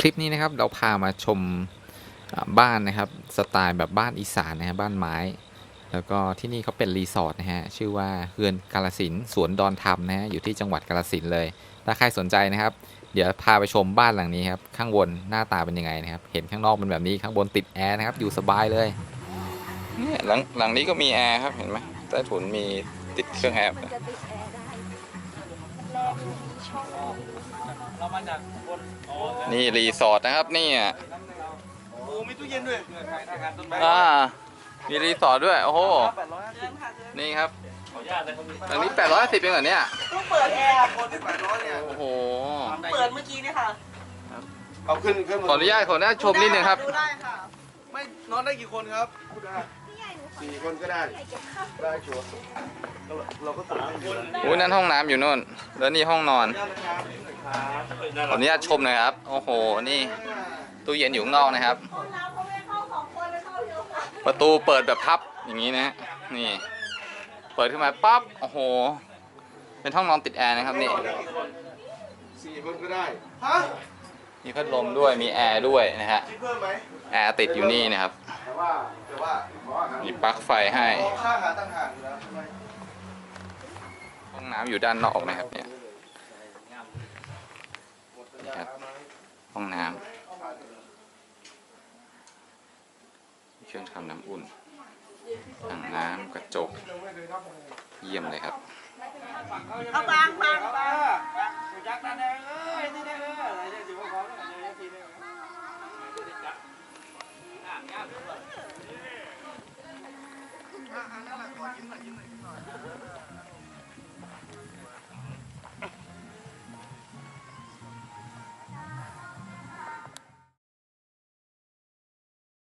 คลิปนี้นะครับเราพามาชมบ้านนะครับสไตล์แบบบ้านอีสานนะฮะบ้านไม้ แล้วก็ที่นี่เขาเป็นรีสอร์ทนะฮะชื่อว่าเฮือนกาลสินสวนดอนธรรมนะฮะอยู่ที่จังหวัดกาลสินเลย ถ้าใครสนใจนะครับ เดี๋ยวพาไปชมบ้านหลังนี้ครับข้างบนหน้าตาเป็นยังไงนะครับเห็นข้างนอกเป็นแบบนี้ข้างบนติดแอร์นะครับอยู่สบายเลยเนี่ยหลังหลังนี้ก็มีแอร์ครับเห็นไหมใต้ถุนมีติดเครื่องแอร์ เรามาจากบนอ๋อนี่รีสอร์ทนะครับนี่อะโอ้มีตู้เย็นด้วยใครทำงานต้นไม้อ่ามีรีสอร์ทด้วย โอ้โห แปดร้อยห้าสิบนี่ครับขออนุญาตเลยครับหลังนี้850เองเหรอเนี่ย เพิ่งเปิดแอร์คนที่แปดร้อยเนี่ยโอ้โห เปิดเมื่อกี้เนี่ยค่ะเอาขึ้นขึ้นขออนุญาตขออนุญาตชมนิดนึงครับ ดูได้ค่ะ ไม่นอนได้กี่คนครับสี่คนก็ได้ ได้ชัวร์ อยู่นะอุ้ยนั่นห้องน้ำอยู่นู่น แล้วนี่ห้องนอนขออนุญาตชมหน่อยครับ โอ้โห นี่ตู้เย็นอยู่ข้างนอกนะครับห้องน้ำเขาไม่เข้าสองคนเลยเข้าเยอะมากประตูเปิดแบบพับอย่างนี้นะฮะนี่ เปิดขึ้นมาปั๊บ โอ้โห เป็นห้องนอนติดแอร์นะครับนี่สี่คนก็ได้ฮะมีพัดลมด้วย มีแอร์ด้วยนะฮะคิดเพิ่มไหมแอร์ติดอยู่นี่นะครับแต่ว่าแต่ว่าขออาหารมีปลั๊กไฟให้ขอค่าอาหารต่างหากอยู่แล้วใช่ไหมห้ อยู่ด้านนอกนะครับเนี่ยห้องน้ำเครื่องทำน้ำอุ่นอ่างน้ำกระจก เยี่ยมเลยครับเอาบางบางบางยันั่นเอ้ะขอยิ้ออ่น่นแยิ้มหน่อยยิ้มหน่อย Thank you.